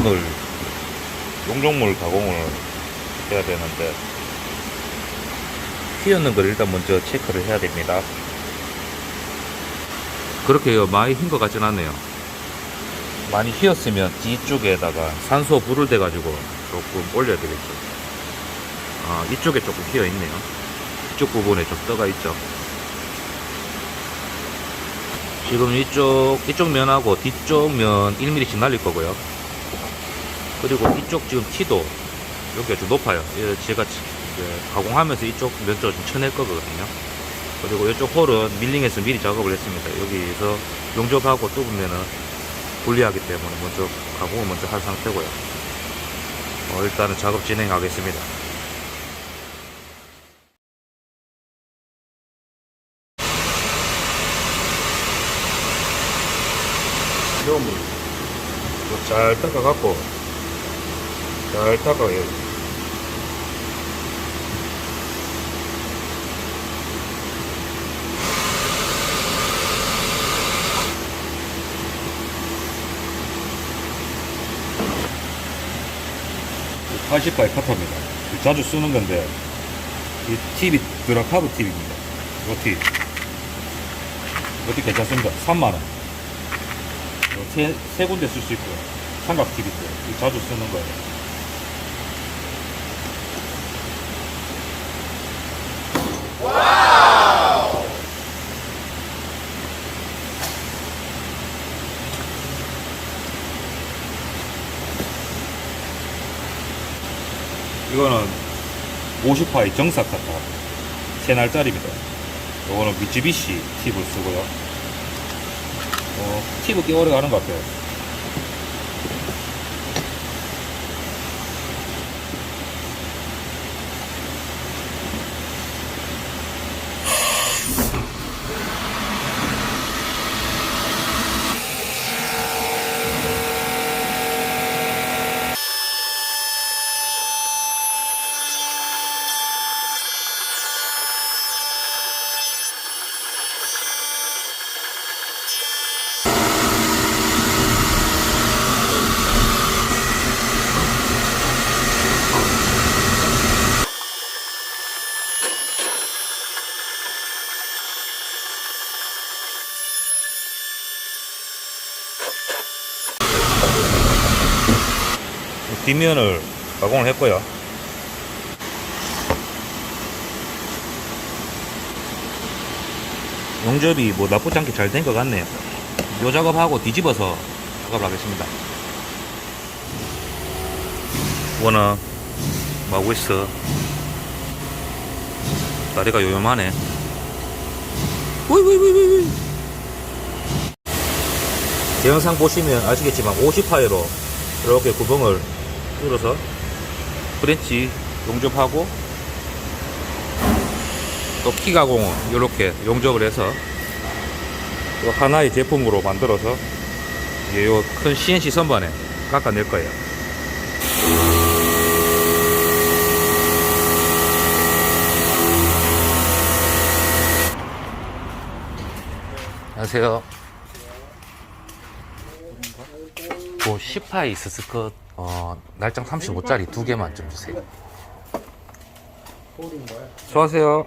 오늘 용종물 가공을 해야 되는데 휘었는 걸 일단 먼저 체크를 해야 됩니다. 그렇게 많이 흰 것 같진 않네요. 많이 휘었으면 뒤쪽에다가 산소 불을 대 가지고 조금 올려야 되겠죠. 아, 이쪽에 조금 휘어 있네요. 이쪽 부분에 좀 떠가 있죠. 지금 이쪽, 이쪽 면하고 뒤쪽 면 1mm씩 날릴 거고요. 그리고 이쪽 지금 티도 여기가 좀 높아요. 예, 제가 가공하면서 이쪽 면 쪽을 좀 쳐낼 거거든요. 그리고 이쪽 홀은 밀링해서 미리 작업을 했습니다. 여기서 용접하고 뚫으면은 불리하기 때문에 먼저 가공을 먼저 할 상태고요. 어, 일단은 작업 진행하겠습니다. 이거물 잘 닦아갖고 잘 닦아요. 이 80바의 카타입니다. 자주 쓰는 건데 이 팁이 드라카브 팁입니다. 이 팁. 이것도 괜찮습니다. 3만원. 세, 세 군데 쓸 수 있고요. 삼각 팁 있고요. 이거 자주 쓰는 거예요. 이거는 50화의 정사 카타. 세 날짜리입니다. 이거는 미쯔비시 팁을 쓰고요. 어, 팁을 꽤 오래 가는 것 같아요. 뒷면을 가공을 했고요. 용접이 뭐 나쁘지 않게 잘 된 것 같네요. 요 작업하고 뒤집어서 작업을 하겠습니다. 원어 마고 있어. 다리가 요염하네. 우이우이우이우이. 영상 보시면 아시겠지만 50파이로 이렇게 구멍을 뚫어서 프렌치 용접하고 또 키 가공은 이렇게 용접을 해서 또 하나의 제품으로 만들어서 이큰 CNC 선반에 깎아낼 거예요. 안녕하세요. 뭐 10파이 스스컷 어, 날짱 35짜리 두 개만 좀 주세요. 수고하세요.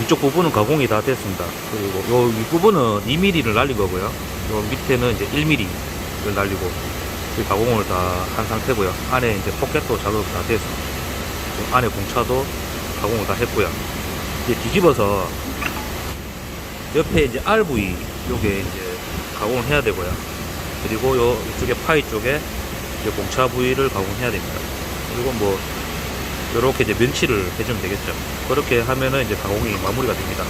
위쪽 부분은 가공이 다 됐습니다. 그리고 요 윗부분은 2mm를 날린 거고요. 요 밑에는 이제 1mm를 날리고 이 가공을 다 한 상태고요. 안에 이제 포켓도 작업 다요 안에 공차도 가공을 다 했고요. 이제 뒤집어서 옆에 이제 R 부위 요게 이제 가공을 해야 되고요. 그리고 요 이쪽에 파이 쪽에 이제 공차 부위를 가공해야 됩니다. 그리고 뭐 이렇게 이제 면치를 해주면 되겠죠. 그렇게 하면은 이제 가공이 마무리가 됩니다.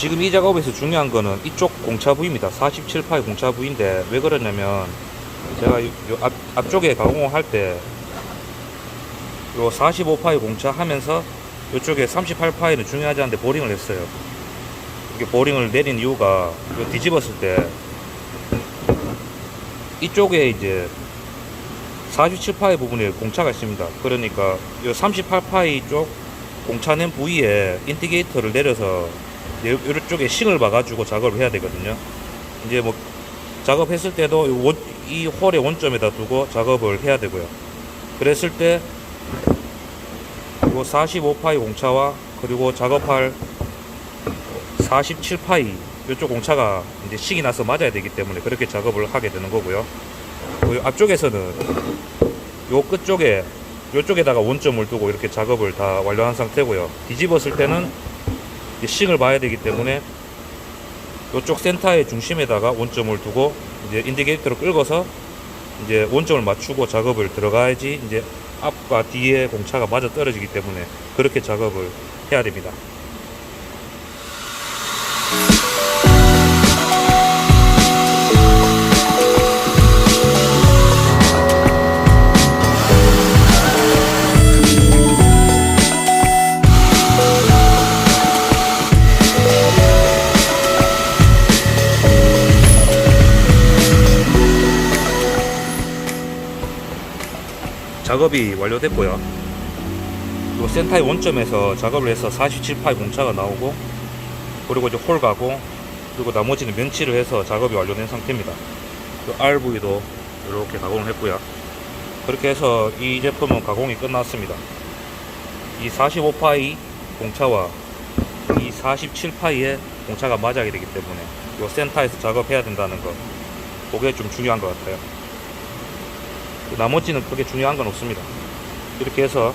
지금 이 작업에서 중요한 거는 이쪽 공차 부위입니다. 47파의 공차 부위인데 왜 그러냐면 제가 요, 요 앞, 앞쪽에 가공을 할때 요 45파의 공차 하면서 이쪽에 38파이는 중요하지 않은데 보링을 했어요. 이게 보링을 내린 이유가 요 뒤집었을 때 이쪽에 이제 47파이 부분에 공차가 있습니다. 그러니까 요 38파이 쪽 공차낸 부위에 인디게이터를 내려서 이쪽에 싱을 봐가지고 작업을 해야 되거든요. 이제 뭐 작업했을 때도 이 홀의 원점에다 두고 작업을 해야 되고요. 그랬을 때 이거 45파이 공차와 그리고 작업할 47파이 이쪽 공차가 이제 식이 나서 맞아야 되기 때문에 그렇게 작업을 하게 되는 거고요. 그리고 앞쪽에서는 요 끝쪽에 요쪽에다가 원점을 두고 이렇게 작업을 다 완료한 상태고요. 뒤집었을 때는 싱을 봐야 되기 때문에 이쪽 센터의 중심에다가 원점을 두고 이제 인디게이터를 끌고서 이제 원점을 맞추고 작업을 들어가야지 이제 앞과 뒤에 공차가 맞아 떨어지기 때문에 그렇게 작업을 해야 됩니다. 작업이 완료됐고요. 요 센터의 원점에서 작업을 해서 47파의 공차가 나오고 그리고 이제 홀 가공 그리고 나머지는 면치를 해서 작업이 완료된 상태입니다. 요 RV도 이렇게 가공을 했고요. 그렇게 해서 이 제품은 가공이 끝났습니다. 이 45파이 공차와 이 47파이의 공차가 맞아야 되기 때문에 요 센터에서 작업해야 된다는 거 그게 좀 중요한 것 같아요. 나머지는 크게 중요한 건 없습니다. 이렇게 해서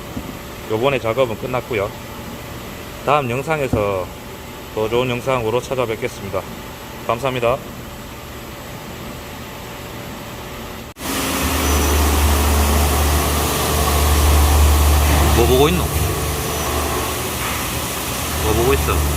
요번에 작업은 끝났고요. 다음 영상에서 더 좋은 영상으로 찾아뵙겠습니다. 감사합니다. 뭐 보고 있노? 뭐 보고 있어?